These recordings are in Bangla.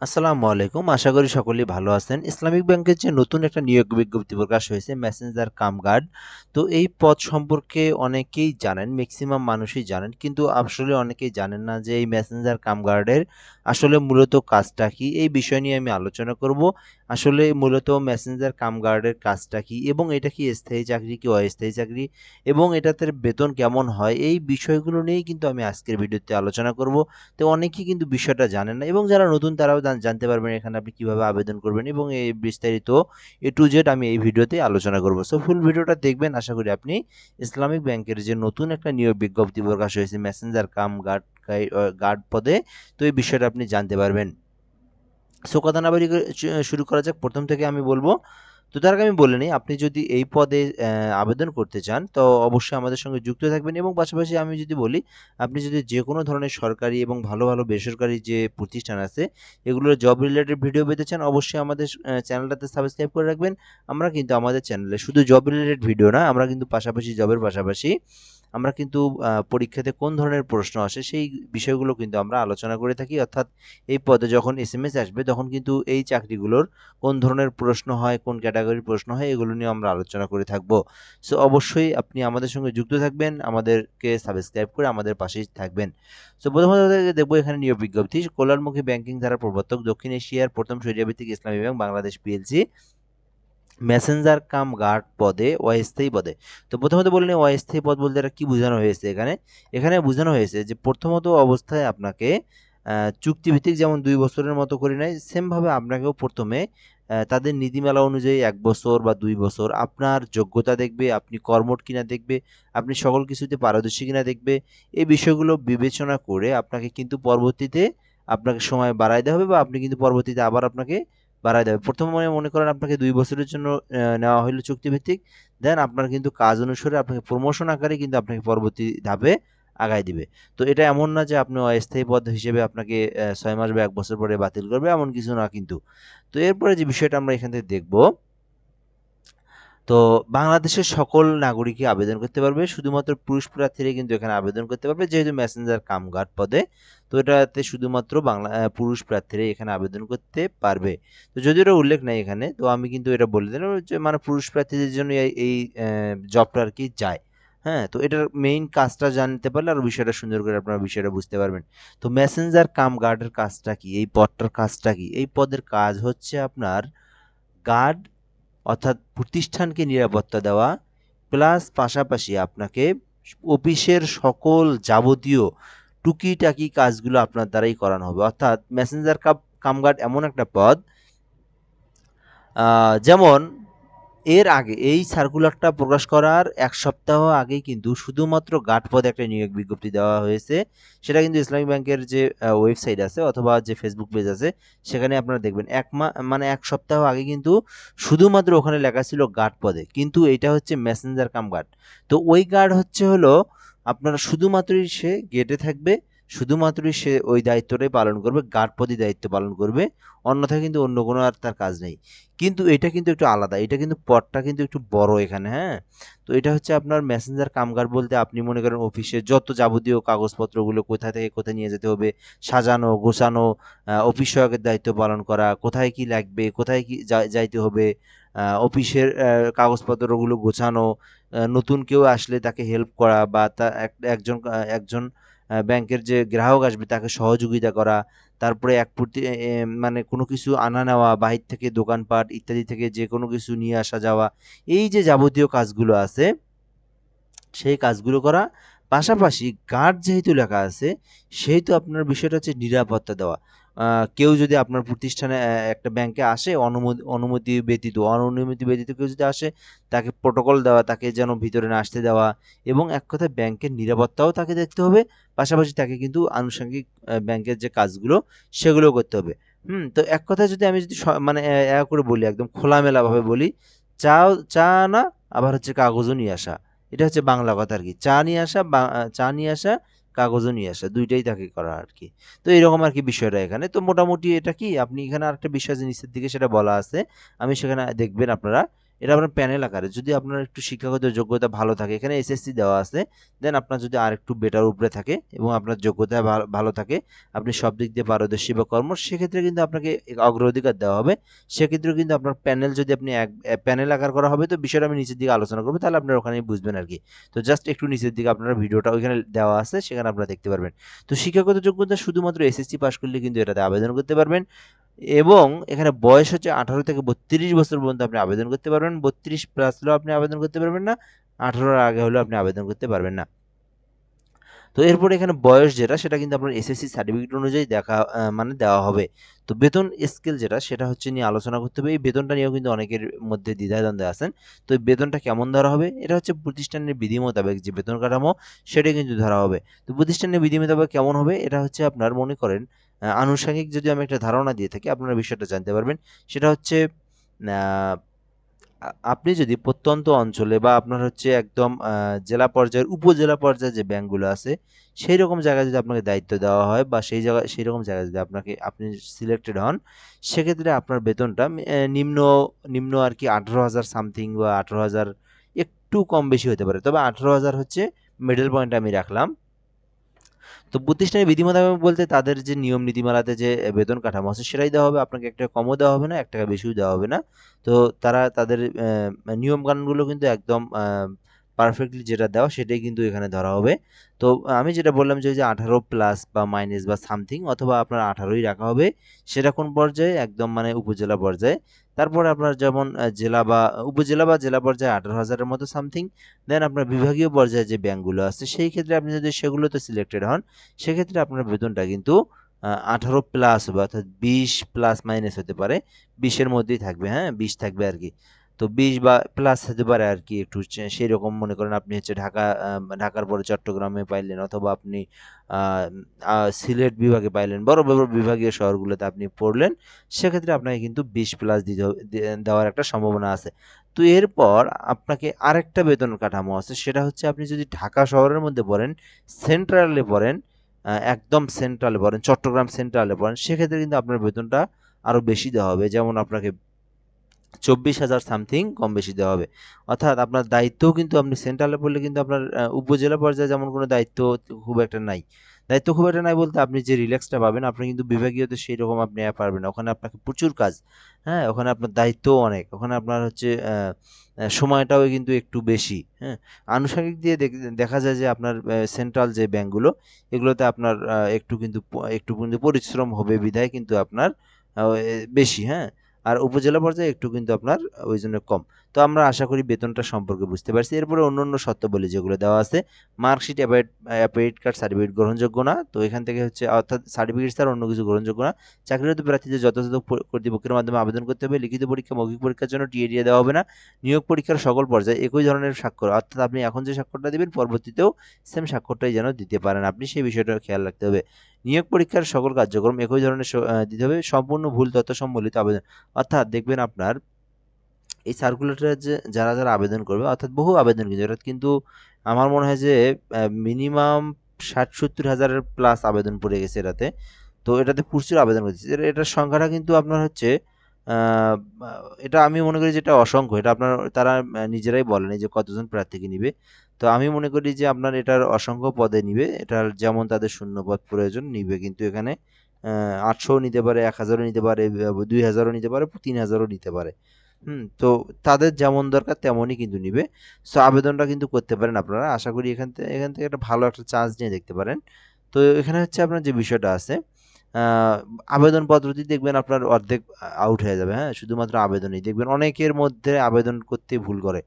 আসসালামু আলাইকুম। আশা করি সকলেই ভালো আছেন। ইসলামিক ব্যাংকের যে নতুন একটা নিয়োগ বিজ্ঞপ্তি প্রকাশ হয়েছে, মেসেঞ্জার কামগার্ড। তো এই পদ সম্পর্কে অনেকেই জানেন ম্যাক্সিমাম মানুষই জানেন, কিন্তু আসলে অনেকেই জানেন না যে এই মেসেঞ্জার কামগার্ডের আসলে মূলত কাজটা কি। এই বিষয় নিয়ে আমি আলোচনা করব। আসলে মূলত মেসেঞ্জার কাম গার্ডের কাজটা কি এবং এটা কি স্থায়ী চাকরি কি অস্থায়ী চাকরি এবং এটাতে বেতন কেমন হয়? এই বিষয়গুলো নিয়েই কিন্তু আমি আজকের ভিডিওতে আলোচনা করব। তো অনেকেই কিন্তু বিষয়টা জানেন না এবং যারা নতুন তারাও জানতে পারবেন এখানে আপনি কীভাবে আবেদন করবেন এবং এই বিস্তারিত এ টু জেড আমি এই ভিডিওতে আলোচনা করব। সো ফুল ভিডিওটা দেখবেন, আশা করি আপনি ইসলামিক ব্যাংকের যে নতুন একটা নিয়োগ বিজ্ঞপ্তি প্রকাশ হয়েছে মেসেঞ্জার কাম গার্ড গার্ড পদে, তো এই বিষয়টা আপনি জানতে পারবেন। সো কথা শুরু করা যাক। প্রথম থেকে আমি বলব, তো তার আগে আমি বলে নিই, আপনি যদি এই পদে আবেদন করতে চান, তো অবশ্যই আমাদের সঙ্গে যুক্ত থাকবেন এবং পাশাপাশি আমি যদি বলি, আপনি যদি যে কোনো ধরনের সরকারি এবং ভালো ভালো বেসরকারি যে প্রতিষ্ঠান আছে, এগুলোর জব রিলেটেড ভিডিও পেতে চান, অবশ্যই আমাদের চ্যানেলটাতে সাবস্ক্রাইব করে রাখবেন। আমরা কিন্তু আমাদের চ্যানেলে শুধু জব রিলেটেড ভিডিও না, আমরা কিন্তু পাশাপাশি জবের পাশাপাশি আমরা কিন্তু পরীক্ষাতে কোন ধরনের প্রশ্ন আসে সেই বিষয়গুলো কিন্তু আমরা আলোচনা করে থাকি। অর্থাৎ এই পদে যখন এস এম এস আসবে তখন কিন্তু এই চাকরিগুলোর কোন ধরনের প্রশ্ন হয়, কোন ক্যাটাগরির প্রশ্ন হয় এগুলো নিয়ে আমরা আলোচনা করে থাকব। সো অবশ্যই আপনি আমাদের সঙ্গে যুক্ত থাকবেন, আমাদেরকে সাবস্ক্রাইব করে আমাদের পাশেই থাকবেন। সো প্রথমত দেখব এখানে নিয়োগ বিজ্ঞপ্তি। কল্যাণমুখী ব্যাংকিং ধারা প্রবর্তক দক্ষিণ এশিয়ার প্রথম সরিয়াভিত্তিক Islami Bank, Bangladesh PLC messenger cum guard পদে, অস্থায়ী পদে। তো প্রথমত বললেন অস্থায়ী পদ বলতে এটা কি বোঝানো হয়েছে এখানে? এখানে বোঝানো হয়েছে যে প্রথমত অবস্থায় আপনাকে চুক্তিভিত্তিক যেমন দুই বছরের মতো করে নেয়, সেমভাবে আপনাকেও প্রথমে তাদের নীতিমালা অনুযায়ী এক বছর বা দুই বছর আপনার যোগ্যতা দেখবে, আপনি কর্মট কিনা দেখবে, আপনি সকল কিছুতে পারদর্শী কিনা দেখবে, এই বিষয়গুলো বিবেচনা করে আপনাকে কিন্তু পরবর্তীতে আপনাকে সময় বাড়াই দেওয়া হবে বা আপনি কিন্তু পরবর্তীতে আবার আপনাকে বাড়াই দেবে। প্রথমে মনে মনে করেন আপনাকে দুই বছরের জন্য নেওয়া হইল চুক্তিভিত্তিক, দেন আপনার কিন্তু কাজ অনুসারে আপনাকে প্রমোশন আকারে কিন্তু আপনাকে পরবর্তী ধাপে আগায় দিবে। তো এটা এমন না যে আপনি অস্থায়ী পদ হিসেবে আপনাকে ছয় মাস বা এক বছর পরে বাতিল করবে, এমন কিছু না কিন্তু। তো এরপরে যে বিষয়টা আমরা এখান থেকে দেখব তো বাংলাদেশের সকল নাগরিকই আবেদন করতে পারবে। শুধুমাত্র পুরুষ প্রার্থীরা কিন্তু এখানে আবেদন করতে পারবে, যেহেতু মেসেঞ্জার কামগার্ড পদে। তো এটাতে শুধুমাত্র বাংলা পুরুষ প্রার্থীরা এখানে আবেদন করতে পারবে। তো যদিও এটা উল্লেখ নেই এখানে, তো আমি কিন্তু এটা বলে দিলাম যে মানে পুরুষ প্রার্থীদের জন্য এই এই জবটা আর কি যায়। হ্যাঁ তো এটার মেইন কাজটা জানতে পারলে আর বিষয়টা সুন্দর করে আপনারা বিষয়টা বুঝতে পারবেন। তো মেসেঞ্জার কাম গার্ডের কাজটা কি? এই পদটার কাজটা কি? এই পদের কাজ হচ্ছে আপনার গার্ড অর্থাৎ প্রতিষ্ঠানকে নিরাপত্তা দেওয়া, প্লাস পাশাপাশি আপনাকে অফিসের সকল যাবতীয় টুকিটাকি কাজগুলো আপনার দ্বারাই করানো হবে। অর্থাৎ মেসেঞ্জার কাপ কামগার্ড এমন একটা পদ যেমন এর আগে, এই সার্কুলারটা প্রকাশ করার এক সপ্তাহ আগেই কিন্তু শুধুমাত্র গার্ড পদে একটা নিয়োগ বিজ্ঞপ্তি দেওয়া হয়েছে। সেটা কিন্তু ইসলামী ব্যাংকের যে ওয়েবসাইট আছে অথবা যে ফেসবুক পেজ আছে, সেখানে আপনারা দেখবেন। এক মা মানে এক সপ্তাহ আগে কিন্তু শুধুমাত্র ওখানে লেখা ছিল গার্ড পদে কিন্তু এটা হচ্ছে মেসেঞ্জার কাম গার্ড। তো ওই গার্ড হচ্ছে হলো, আপনারা শুধুমাত্রই সে গেটে থাকবে শুধুমাত্রই সে ওই দায়িত্বটাই পালন করবে গার্ড পদই দায়িত্ব পালন করবে, অন্যথায় কিন্তু অন্য কোনো আর তার কাজ নেই। কিন্তু এটা কিন্তু একটু আলাদা, এটা কিন্তু পদটা কিন্তু একটু বড় এখানে হ্যাঁ? তো এটা হচ্ছে আপনার মেসেঞ্জার কামগার বলতে আপনি মনে করেন অফিসে যত যাবতীয় কাগজপত্রগুলো কোথা থেকে কোথায় নিয়ে যেতে হবে, সাজানো, গোছানো অফিস সহায়কের দায়িত্ব পালন করা, কোথায় কি লাগবে, কোথায় কি যাইতে হবে অফিসের কাগজপত্রগুলো গোছানো নতুন কেউ আসলে তাকে হেল্প করা বা তা, এক- একজন একজন ব্যাংকের যে গ্রাহক আসবে তাকে সহযোগিতা করা, তারপরে এক প্রতি মানে কোনো কিছু আনা নেওয়া, বাহির থেকে দোকানপাট ইত্যাদি থেকে যে কোনো কিছু নিয়ে আসা যাওয়া, এই যে যাবতীয় কাজগুলো আছে, সেই কাজগুলো করা। পাশাপাশি গার্ড যেহেতু লেখা আছে, সেহেতু আপনার বিষয়টা হচ্ছে নিরাপত্তা দেওয়া। কেউ যদি আপনার প্রতিষ্ঠানে একটা ব্যাংকে আসে অনুমতি অনুমতি ব্যতীত অনুমতি ব্যতীত কেউ যদি আসে, তাকে প্রোটোকল দেওয়া, তাকে যেন ভিতরে না আসতে দেওয়া এবং এক কথায় ব্যাংকের নিরাপত্তাও তাকে দেখতে হবে, পাশাপাশি তাকে কিন্তু আনুষঙ্গিক ব্যাংকের যে কাজগুলো সেগুলো করতে হবে। হুম, তো এক কথায় যদি আমি যদি মানে করে বলি, একদম খোলামেলাভাবে বলি, চাও, চা না, আবার হচ্ছে কাগজও নিয়ে আসা। এটা হচ্ছে বাংলা কথা আর কি। চা নিয়ে আসা চা নিয়ে আসা কাগজও নিয়ে আসা, দুইটাই তাকে করা আর কি তো এরকম আর কি বিষয়টা এখানে। তো মোটামুটি এটা কি? আপনি এখানে আরেকটা বিষয় জিনিসের দিকে সেটা বলা আছে। আমি সেখানে দেখবেন আপনারা এটা আপনার প্যানেল আকারে। যদি আপনার একটু শিক্ষাগত যোগ্যতা ভালো থাকে, এখানে এসএসসি দেওয়া আছে দেন আপনার যদি আর একটু বেটার উপরে থাকে এবং আপনার যোগ্যতা ভালো- থাকে, আপনি সব দিক দিয়ে পারদর্শী বা কর্ম সেক্ষেত্রে কিন্তু আপনাকে অগ্রাধিকার দেওয়া হবে। সেক্ষেত্রে কিন্তু আপনার প্যানেল যদি আপনি এক প্যানেল আকার করা হবে, তো বিষয়টা আমি নিচের দিকে আলোচনা করব, তাহলে আপনারা ওখানে বুঝবেন আর কি। তো জাস্ট একটু নিচের দিকে আপনারা ভিডিওটা ওইখানে দেওয়া আছে, সেখানে আপনারা দেখতে পারবেন। তো শিক্ষাগত যোগ্যতা শুধুমাত্র এসএসসি পাস করলে কিন্তু এটাতে আবেদন করতে পারবেন। এবং এখানে বয়স হচ্ছে আঠারো থেকে বত্রিশ বছর পর্যন্ত আপনি আবেদন করতে পারবেন। বত্রিশ প্লাস হলেও আপনি আবেদন করতে পারবেন না, আঠারোর আগে হলেও আপনি আবেদন করতে পারবেন না। তো এরপর এখানে বয়স যেটা, সেটা কিন্তু আপনার এসএসসি সার্টিফিকেট অনুযায়ী দেখা মানে দেওয়া হবে। তো বেতন স্কেল যেটা, সেটা হচ্ছে নিয়ে আলোচনা করতে হবে। এই বেতনটা নিয়েও কিন্তু অনেকের মধ্যে দ্বিধাদ্বন্দ্বে আছেন। তো এই বেতনটা কেমন ধরা হবে? এটা হচ্ছে প্রতিষ্ঠানের বিধি মোতাবেক যে বেতন কাঠামো, সেটা কিন্তু ধরা হবে। তো প্রতিষ্ঠানের বিধি মোতাবেক কেমন হবে? এটা হচ্ছে আপনার মনে করেন আনুষঙ্গিক যদি আমি একটা ধারণা দিয়ে থাকি, আপনারা বিষয়টা জানতে পারবেন। সেটা হচ্ছে আপনি যদি প্রত্যন্ত অঞ্চলে বা আপনার হচ্ছে একদম জেলা পর্যায়ের উপজেলা পর্যায়ে যে ব্যাংকগুলো আছে সেই রকম জায়গায় যদি আপনাকে দায়িত্ব দেওয়া হয় বা সেই জায়গায় সেই রকম জায়গায় যদি আপনাকে, আপনি সিলেক্টেড হন, সেক্ষেত্রে আপনার বেতনটা নিম্ন নিম্ন আর কি আঠারো হাজার সামথিং বা আঠারো হাজার একটু কম বেশি হতে পারে। তবে আঠারো হাজার হচ্ছে মিডল পয়েন্ট আমি রাখলাম। তো প্রতিষ্ঠানের বিধি মোতাবেক বলতে তাদের যে নিয়ম নীতিমালাতে যে বেতন কাঠামো আছে সেটাই দেওয়া হবে, আপনাকে একটা কমও দেওয়া হবে না, এক টাকা বেশিও দেওয়া হবে না। তো তারা তাদের নিয়ম কানুনগুলো কিন্তু একদম পারফেক্টলি যেটা দেওয়া সেটাই কিন্তু এখানে ধরা হবে। তো আমি যেটা বললাম যে আঠারো প্লাস বা মাইনাস বা সামথিং অথবা আপনার আঠারোই রাখা হবে, সেটা কোন পর্যায়ে? একদম মানে উপজেলা পর্যায়ে। তারপরে আপনার যেমন জেলা বা, উপজেলা বা জেলা পর্যায়ে আঠারো হাজারের মতো সামথিং দেন আপনার বিভাগীয় পর্যায়ে যে ব্যাঙ্কগুলো আছে, সেই ক্ষেত্রে আপনি যদি সেগুলোতে সিলেক্টেড হন, সেক্ষেত্রে আপনার বেতনটা কিন্তু আঠারো প্লাস বা অর্থাৎ বিশ প্লাস মাইনাস হতে পারে। বিশের মধ্যেই থাকবে হ্যাঁ? বিশ থাকবে আর কি। তো বিশ বা প্লাস হতে পারে আর কি একটু সেই রকম মনে করেন আপনি হচ্ছে ঢাকা ঢাকার পরে চট্টগ্রামে পাইলেন অথবা আপনি সিলেট বিভাগে পাইলেন, বড় বড় বিভাগীয় শহরগুলোতে আপনি পড়লেন, সেক্ষেত্রে আপনাকে কিন্তু বিশ প্লাস দিতে দেওয়ার একটা সম্ভাবনা আছে। তো এরপর আপনাকে আরেকটা বেতন কাঠামো আছে, সেটা হচ্ছে আপনি যদি ঢাকা শহরের মধ্যে পড়েন সেন্ট্রালে পড়েন একদম সেন্ট্রালে পড়েন, চট্টগ্রাম সেন্ট্রালে পড়েন, সেক্ষেত্রে কিন্তু আপনার বেতনটা আরও বেশি দেওয়া হবে। যেমন আপনাকে চব্বিশ হাজার সামথিং কম বেশি দেওয়া হবে। অর্থাৎ আপনার দায়িত্বও কিন্তু আপনি সেন্ট্রালে পড়লে কিন্তু আপনার উপজেলা পর্যায়ে যেমন কোনো দায়িত্ব খুব একটা নাই। দায়িত্ব খুব একটা নাই বলতে আপনি যে রিল্যাক্সটা পাবেন, আপনি কিন্তু বিভাগীয়তে সেই রকম আপনি পারবেন ওখানে আপনাকে প্রচুর কাজ হ্যাঁ ওখানে আপনার দায়িত্বও অনেক। ওখানে আপনার হচ্ছে সময়টাও কিন্তু একটু বেশি হ্যাঁ। আনুষঙ্গিক দিয়ে দেখা যায় যে আপনার সেন্ট্রাল যে ব্যাংকগুলো, এগুলোতে আপনার একটু কিন্তু একটু কিন্তু পরিশ্রম হবে বিধায় কিন্তু আপনার বেশি হ্যাঁ। আর উপজেলা পর্যায়ে একটু কিন্তু আপনার ওই জন্য কম। তো আমরা আশা করি বেতনটা সম্পর্কে বুঝতে পারছি। এরপরে অন্য অন্য শর্ত শর্তাবলী যেগুলো দেওয়া আছে মার্কশিট অ্যাপয়েড কার্ড সার্টিফিকেট গ্রহণযোগ্য না, তো এখান থেকে হচ্ছে অর্থাৎ সার্টিফিকেট ছাড়া অন্য কিছু গ্রহণযোগ্য না। চাকরিরত প্রার্থীদের যথাযথ কর্তৃপক্ষের মাধ্যমে আবেদন করতে হবে। লিখিত পরীক্ষা, মৌখিক পরীক্ষার জন্য টিএডিএ দেওয়া হবে না। নিয়োগ পরীক্ষার সকল পর্যায়ে একই ধরনের স্বাক্ষর, অর্থাৎ আপনি এখন যে স্বাক্ষরটা দেবেন, পরবর্তীতেও সেম স্বাক্ষরটাই যেন দিতে পারেন। আপনি সেই বিষয়টা খেয়াল রাখতে হবে। নিয়োগ পরীক্ষার সকল কার্যক্রম একই ধরনের দিতে হবে। সম্পূর্ণ ভুল তথ্য সম্বলিত আবেদন, অর্থাৎ দেখবেন আপনার এই সার্কুলেটরে যে যারা যারা আবেদন করবে, অর্থাৎ বহু আবেদন কিন্তু এটা কিন্তু আমার মনে হয় যে মিনিমাম ষাট সত্তর হাজারের প্লাস আবেদন পড়ে গেছে এটাতে। তো এটাতে প্রচুর আবেদন করেছে। এটার সংখ্যাটা কিন্তু আপনার হচ্ছে এটা আমি মনে করি যেটা অসংখ্য। এটা আপনার, তারা নিজেরাই বলেন যে কতজন প্রার্থীকে নিবে। তো আমি মনে করি যে আপনার এটার অসংখ্য পদে নিবে। এটার যেমন তাদের শূন্য পদ প্রয়োজন নিবে কিন্তু এখানে আটশোও নিতে পারে, এক হাজারও নিতে পারে, দুই হাজারও নিতে পারে, তিন হাজারও নিতে পারে। হুম, তো তাদের যেমন দরকার তেমনই কিন্তু নিবে। সো আবেদনটা কিন্তু করতে পারেন আপনারা। আশা করি এখান থেকে এখান থেকে একটা ভালো একটা চান্স নিয়ে দেখতে পারেন। তো এখানে হচ্ছে আপনার যে বিষয়টা আছে আবেদন পদ্ধতি দেখবেন আপনার অর্ধেক আউট হয়ে যাবে হ্যাঁ? শুধুমাত্র আবেদনই। দেখবেন অনেকের মধ্যে আবেদন করতে ভুল করে।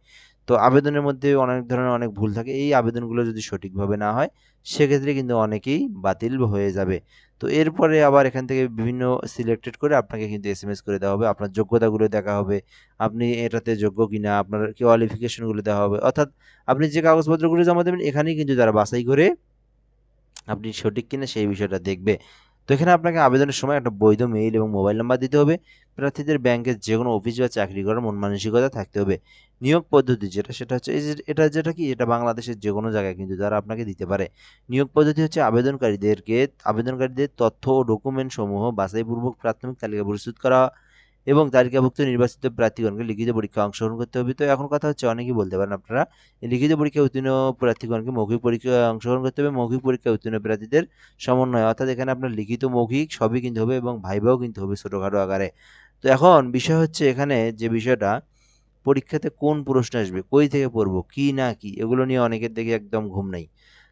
তো আবেদনের মধ্যে অনেক ধরনের অনেক ভুল থাকে। এই আবেদনগুলো যদি সঠিকভাবে না হয়, সেক্ষেত্রে কিন্তু অনেকেই বাতিল হয়ে যাবে। তো এরপরে আবার এখান থেকে বিভিন্ন সিলেক্টেড করে আপনাকে কিন্তু এস এম এস করে দেওয়া হবে। আপনার যোগ্যতাগুলো দেখা হবে, আপনি এটাতে যোগ্য কিনা, আপনার কোয়ালিফিকেশনগুলো দেওয়া হবে। অর্থাৎ আপনি যে কাগজপত্রগুলো জমা দেবেন, এখানেই কিন্তু তারা বাছাই করে আপনি সঠিক কিনা সেই বিষয়টা দেখবে। তো এখানে আপনাকে আবেদনের সময় একটা বৈধ মেইল এবং মোবাইল নাম্বার দিতে হবে। প্রার্থীদের ব্যাংকের যে কোনো অফিস বা চাকরি করার মন মানসিকতা থাকতে হবে। নিয়োগ পদ্ধতি যেটা, সেটা হচ্ছে এটা যেটা কি, এটা বাংলাদেশের যে কোনো জায়গায় কিন্তু তারা আপনাকে দিতে পারে। নিয়োগ পদ্ধতি হচ্ছে আবেদনকারীদেরকে, আবেদনকারীদের তথ্য ও ডকুমেন্ট সমূহ বাছাইপূর্বক প্রাথমিক তালিকা প্রস্তুত করা এবং তালিকাভুক্ত নির্বাচিত প্রার্থীগণকে লিখিত পরীক্ষায় অংশগ্রহণ করতে হবে। তো এখন কথা হচ্ছে, অনেকেই বলতে পারেন আপনারা লিখিত পরীক্ষায় উত্তীর্ণ প্রার্থীগণকে মৌখিক পরীক্ষায় অংশগ্রহণ করতে হবে। মৌখিক পরীক্ষায় উত্তীর্ণ প্রার্থীদের সমন্বয়, অর্থাৎ এখানে আপনার লিখিত মৌখিক সবই কিন্তু হবে এবং ভাইভাও কিন্তু হবে ছোটোখাটো আকারে। তো এখন বিষয় হচ্ছে এখানে যে বিষয়টা, পরীক্ষাতে কোন প্রশ্ন আসবে, কই থেকে পড়ব, কি না কি, এগুলো নিয়ে অনেকের দেখে একদম ঘুম নাই।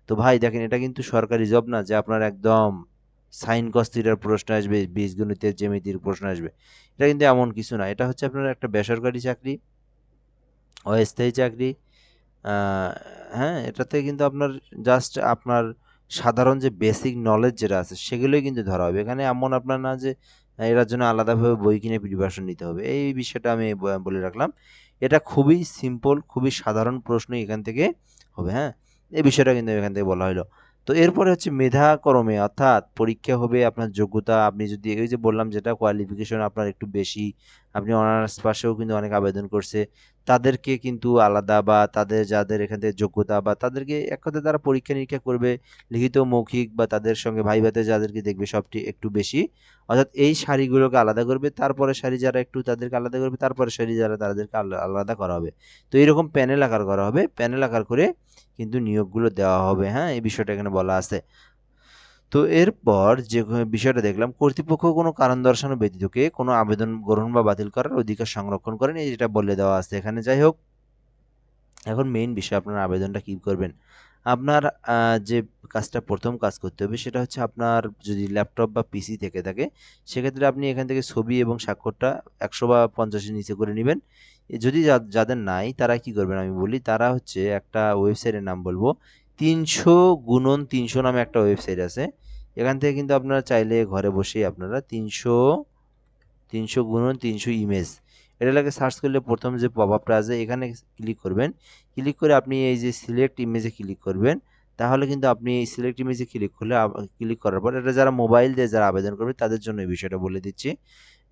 তো ভাই দেখেন, এটা কিন্তু সরকারি জব না, যে আপনার একদম সাইন কস্তিটার প্রশ্ন আসবে, বীজগণিতের জ্যামিতির প্রশ্ন আসবে। এটা কিন্তু এমন কিছু না, এটা হচ্ছে আপনার একটা বেসরকারি চাকরি, অস্থায়ী চাকরি হ্যাঁ এটাতে কিন্তু আপনার জাস্ট আপনার সাধারণ যে বেসিক নলেজ যেটা আছে, সেগুলোই কিন্তু ধরা হবে। এখানে এমন আপনার না যে, এটার জন্য আলাদাভাবে বই কিনে প্রিপারেশন নিতে হবে। এই বিষয়টা আমি বলে রাখলাম। এটা খুবই সিম্পল খুবই সাধারণ প্রশ্ন এখান থেকে হবে হ্যাঁ? এই বিষয়টা কিন্তু এখান থেকে বলা হলো। তো এরপরে হচ্ছে মেধাক্রমে অর্থাৎ পরীক্ষা হবে, আপনার যোগ্যতা আপনি যদি এই যে বললাম যেটা কোয়ালিফিকেশন আপনার একটু বেশি আপনি অনার্স পাশেও কিন্তু অনেক আবেদন করছে। তাদেরকে কিন্তু আলাদা বা তাদের যাদের এখান থেকে যোগ্যতা বা তাদেরকে এক কথায় তারা পরীক্ষা নিরীক্ষা করবে, লিখিত, মৌখিক বা তাদের সঙ্গে ভাই ভাইভাতে যাদেরকে দেখবে সবটি একটু বেশি। অর্থাৎ এই শাড়িগুলোকে আলাদা করবে তারপরে শাড়ি যারা একটু তাদেরকে আলাদা করবে তারপরে শাড়ি যারা তাদেরকে আলা- আলাদা করা হবে। তো এইরকম প্যানেল আকার করা হবে। প্যানেল আকার করে কিন্তু নিয়োগগুলো দেওয়া হবে। হ্যাঁ এই বিষয়টা এখানে বলা আছে। তো এরপর যে বিষয়টা দেখলাম, কর্তৃপক্ষ কোনো কারণ দর্শানো ব্যতীতকে কোনো আবেদন গ্রহণ বা বাতিল করার অধিকার সংরক্ষণ করেন, এই যেটা বলে দেওয়া আছে এখানে। যাই হোক, এখন মেইন বিষয়, আপনার আবেদনটা কী করবেন। আপনার যে কাজটা প্রথম কাজ করতে হবে সেটা হচ্ছে আপনার যদি ল্যাপটপ বা পিসি থেকে থাকে, সেক্ষেত্রে আপনি এখান থেকে ছবি এবং স্বাক্ষরটা একশো বা পঞ্চাশের নিচে করে নেবেন। যদি যাদের নাই, তারা কি করবেন আমি বলি, তারা হচ্ছে একটা ওয়েবসাইটের নাম বলব তিনশো গুণন তিনশো নামে একটা ওয়েবসাইট আছে। এখান থেকে কিন্তু আপনারা চাইলে ঘরে বসেই আপনারা তিনশো তিনশো গুণন তিনশো ইমেজ এটা লাগে সার্চ করলে প্রথম যে পপ আপটা আছে, এখানে ক্লিক করবেন। ক্লিক করে আপনি এই যে সিলেক্ট ইমেজে ক্লিক করবেন। তাহলে কিন্তু আপনি এই সিলেক্ট ইমেজে ক্লিক করলে ক্লিক করার পর এটা যারা মোবাইল দিয়ে যারা আবেদন করবে, তাদের জন্য এই বিষয়টা বলে দিচ্ছি।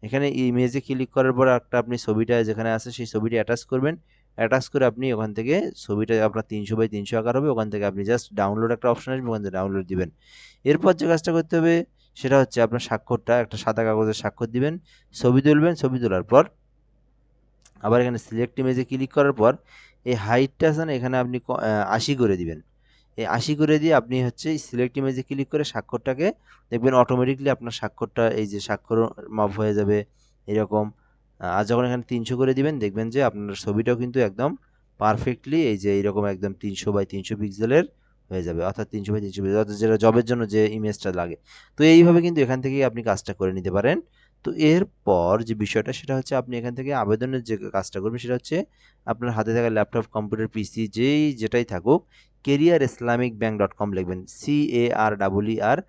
এখানে ইমেজে ক্লিক করার পর একটা আপনি ছবিটা যেখানে আছে, সেই ছবিটি অ্যাটাচ করবেন। অ্যাটাচ করে আপনি ওখান থেকে ছবিটা আপনার তিনশো বাই তিনশো আকার হবে, ওখান থেকে আপনি জাস্ট ডাউনলোড একটা অপশন আসবে, ওখান থেকে ডাউনলোড দিবেন। এরপর যে কাজটা করতে হবে, সেটা হচ্ছে আপনার স্বাক্ষরটা, একটা সাদা কাগজের স্বাক্ষর দিবেন, ছবি তুলবেন, ছবি তোলার পর আবার এখানে সিলেক্ট ইমেজে ক্লিক করার পর এই হাইটটা আছে না, এখানে আপনি আশি করে দিবেন। এই আশি করে দিয়ে আপনি হচ্ছে সিলেক্ট ইমেজে ক্লিক করে স্বাক্ষরটাকে দেখবেন অটোমেটিকলি আপনার স্বাক্ষরটা, এই যে স্বাক্ষর মাপ হয়ে যাবে, এরকম। আর যখন এখানে তিনশো করে দিবেন, দেখবেন যে আপনার ছবিটাও কিন্তু একদম পারফেক্টলি এই যে এইরকম একদম তিনশো বাই তিনশো পিক্সেলের হয়ে যাবে। অর্থাৎ তিনশো বাই তিনশো পিক্সেল অর্থাৎ যেটা জবের জন্য যে ইমেজটা লাগে। তো এইভাবে কিন্তু এখান থেকেই আপনি কাজটা করে নিতে পারেন। তো এরপর যে বিষয়টা, সেটা হচ্ছে আপনি এখান থেকে আবেদনের যে কাজটা করবেন, সেটা হচ্ছে আপনার হাতে থাকা ল্যাপটপ কম্পিউটার পিসি যেই যেটাই থাকুক career Islamic bank dot com লিখবেন। C A R double R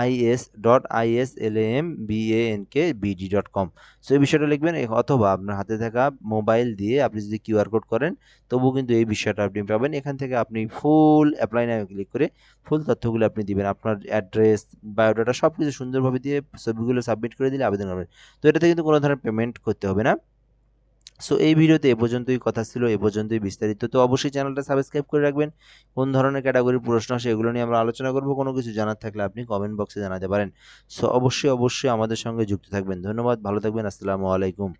I S dot I S L M B A N K BD dot com so এই বিষয়টা লিখবেন অথবা আপনার হাতে থাকা মোবাইল দিয়ে আপনি যদি কিউআর কোড করেন, তবুও কিন্তু এই বিষয়টা আপনি পাবেন। এখান থেকে আপনি ফুল অ্যাপ্লাই নামে ক্লিক করে ফুল তথ্যগুলো আপনি দিবেন। আপনার অ্যাড্রেস বায়োডাটা সব কিছু সুন্দরভাবে দিয়ে ছবিগুলো সাবমিট করে দিলে আবেদন করবেন তো এটাতে কিন্তু কোনো ধরনের পেমেন্ট করতে হবে না। সো এই ভিডিওতে এ পর্যন্তই কথা ছিল, এ পর্যন্তই বিস্তারিত। তো অবশ্যই চ্যানেলটা সাবস্ক্রাইব করে রাখবেন। কোন ধরনের ক্যাটাগরির প্রশ্ন আসে এগুলো নিয়ে আমরা আলোচনা করব। কোনো কিছু জানার থাকলে আপনি কমেন্ট বক্সে জানাতে পারেন। সো অবশ্যই অবশ্যই আমাদের সঙ্গে যুক্ত থাকবেন। ধন্যবাদ, ভালো থাকবেন, আসসালামু আলাইকুম।